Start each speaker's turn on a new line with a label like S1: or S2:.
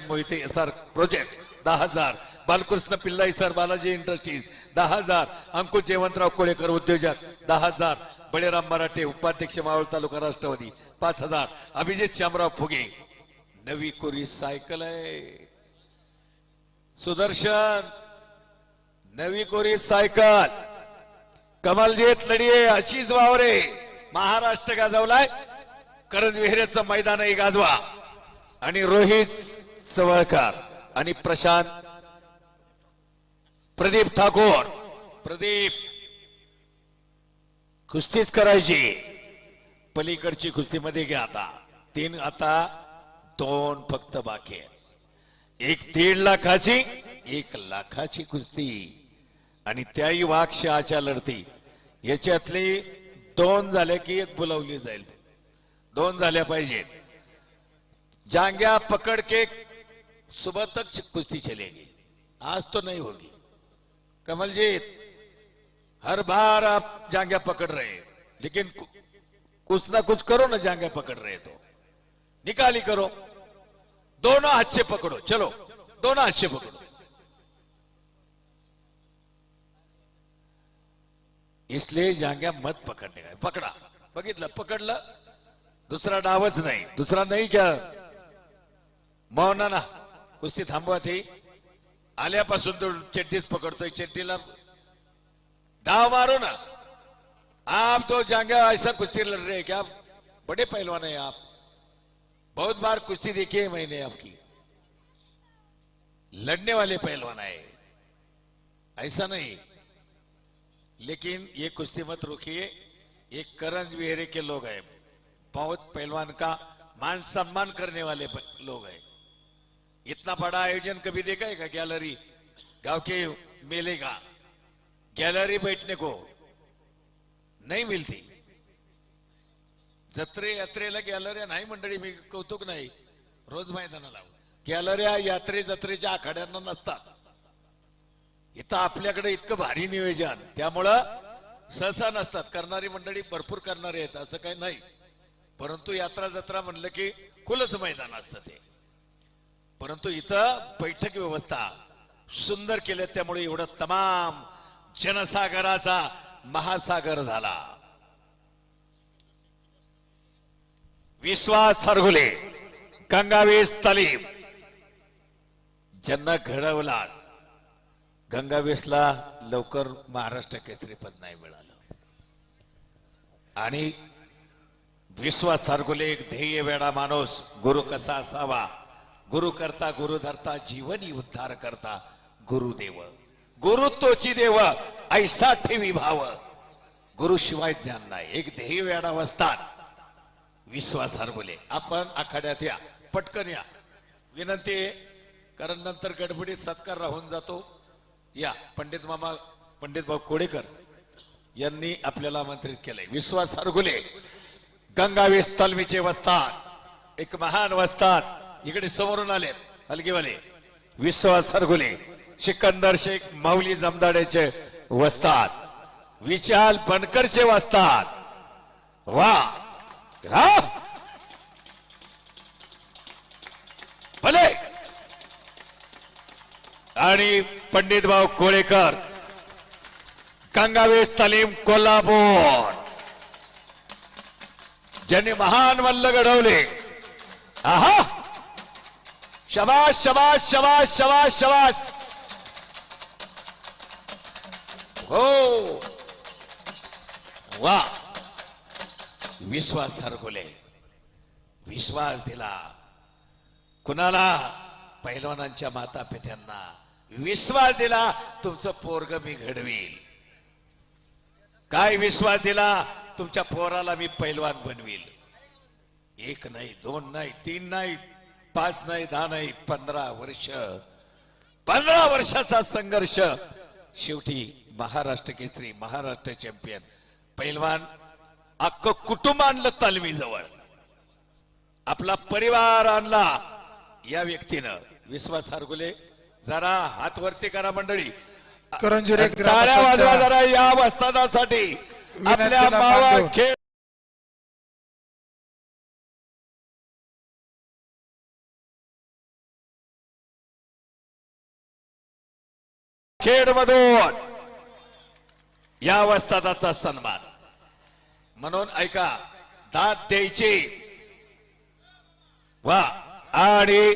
S1: Mohite S R project दहा हजार. Balakrishna Pillai sir Balaji industries. दहा हजार. अंकुश जयवंतराव कोळेकर उद्योजक. दहा हजार. बळीराम मराठे उपाध्यक्ष मावळ तालुका राष्ट्रवादी. पाच हजार. अभिजित श्यामराव फुगे. नवी कोरी सायकल आहे. सुदर्शन. नवी कोरी सायकल. कमालजीत लढिये अशीच वावरे. महाराष्ट्र गाजवलाय. करंज विहिरेचं मैदानही गाजवा. आणि रोहित सवळकर आणि प्रशांत. प्रदीप ठाकूर. प्रदीप. कुस्तीच करायची. पलीकडची कुस्तीमध्ये घ्या आता. तीन आता दोन फक्त बाकी एक दीड लाखाची एक लाखाची कुस्ती. आणि त्याही वाघशहाच्या लढती. याच्यातली दोन झाल्या की एक बोलावली जाईल. दोन झाल्या पाहिजेत. जांग्या पकड़ के सुबह तक कुश्ती चलेगी। आज तो नहीं होगी। कमलजीत, हर बार आप जांग्या पकड़ रहे लेकिन कुछ ना कुछ करो ना जांग्या पकड़ रहे तो। निकाली करो। दोनों हाथ से पकड़ो। चलो, दोनों हाथ से पकड़ो। इसलिए जांग्या मत पकड़ने का पकडा। बघितलं पकडलं। दुसरा डावच नाही। दुसरा नाही क्या? मौना ना। कुस्ती थांबवा थे आल्यापासून तो चड्डीच पकडतोय चड्डीला डाव मारो ना. आप तो जांग्या ऐसा कुश्ती लड़ रहे क्या? बड़े पहलवान है आप. बहुत बार कुश्ती देखी है मैंने आपकी. लड़ने वाले पहलवान है ऐसा नहीं. लेकिन ये कुश्ती मत रोकिए. ये करंज विहरे के लोग हैं. बहुत पहलवान का मान सम्मान करने वाले लोग हैं. इतना बड़ा आयोजन कभी देखा है क्या गैलरी? गांव के मेले का। गैलरी बैठने को नहीं मिलती। जत्रे यात्रेला गॅलऱ्या नाही मंडळी मी कौतुक नाही. रोज मैदानाला गॅलऱ्या यात्रे जत्रेच्या आखाड्यांना नसतात. इथं आपल्याकडे इतकं भारी नियोजन. त्यामुळं सहसा नसतात. करणारी मंडळी भरपूर करणारे आहेत असं काही नाही. परंतु यात्रा जत्रा म्हणलं की खुलच मैदान असतं ते. परंतु इथं बैठक व्यवस्था सुंदर केल्या त्यामुळे एवढं तमाम जनसागराचा महासागर झाला. विश्वास सरगुले गंगावीस तालीम ज्यांना घडवला गंगावेसला लवकर महाराष्ट्र केसरी पद नाही मिळालं. आणि विश्वास सरगुले एक ध्येय वेडा माणूस गुरु कसा असावा गुरु करता गुरु धरता जीवनी उद्धार करता गुरुदेव. गुरु तोची देव ऐसा ठेवी भाव. गुरु शिवाय ज्ञान नाही. एक ध्येय वेळा वसतात विश्वास हरगुले आपण आखाड्यात या. पटकन या. विनंती कारण नंतर गडबडीत सत्कार राहून जातो. या. पंडित मामा पंडित भाऊ कोडेकर यांनी आपल्याला आमंत्रित केलंय. विश्वास हरगुले गंगावीस तालमीचे वस्तात एक महान वस्तात इकडे समोरून आले. हलगीवाले विश्वास सरगुले सिकंदर शेख माऊली जमदाड्याचे वसतात. विशाल बनकरचे वाचतात वा भले. आणि पंडित भाऊ कोळेकर गंगावेश तालीम कोल्हापूर. ज्यांनी महान मल्ल घडवले. आहा. शबाश शबाश शबाश शबाश शबाश हो. वा. विश्वास हरकुले. विश्वास दिला. कुणाला? पैलवानांच्या माता पित्यांना विश्वास दिला तुमचं पोरग मी घडवील काय विश्वास दिला? तुमच्या पोराला मी पैलवान बनवील एक नाही दोन नाही तीन नाही. पाच नाही दहा नाही पंधरा वर्ष. पंधरा वर्षाचा संघर्ष. शेवटी महाराष्ट्र केसरी महाराष्ट्र चॅम्पियन. पैलवान अख्ख कुटुंब आणलं तालमीजवळ. आपला परिवार आणला या व्यक्तीनं. विश्वास हरगुले जरा हात वरती करा मंडळी.
S2: करंजुरे
S1: वाजवा जरा या वस्तादासाठी. आपल्या मावा. खेळ खेडमधून. या वस्तादाचा सन्मान. म्हणून ऐका दात द्यायची. वा आणि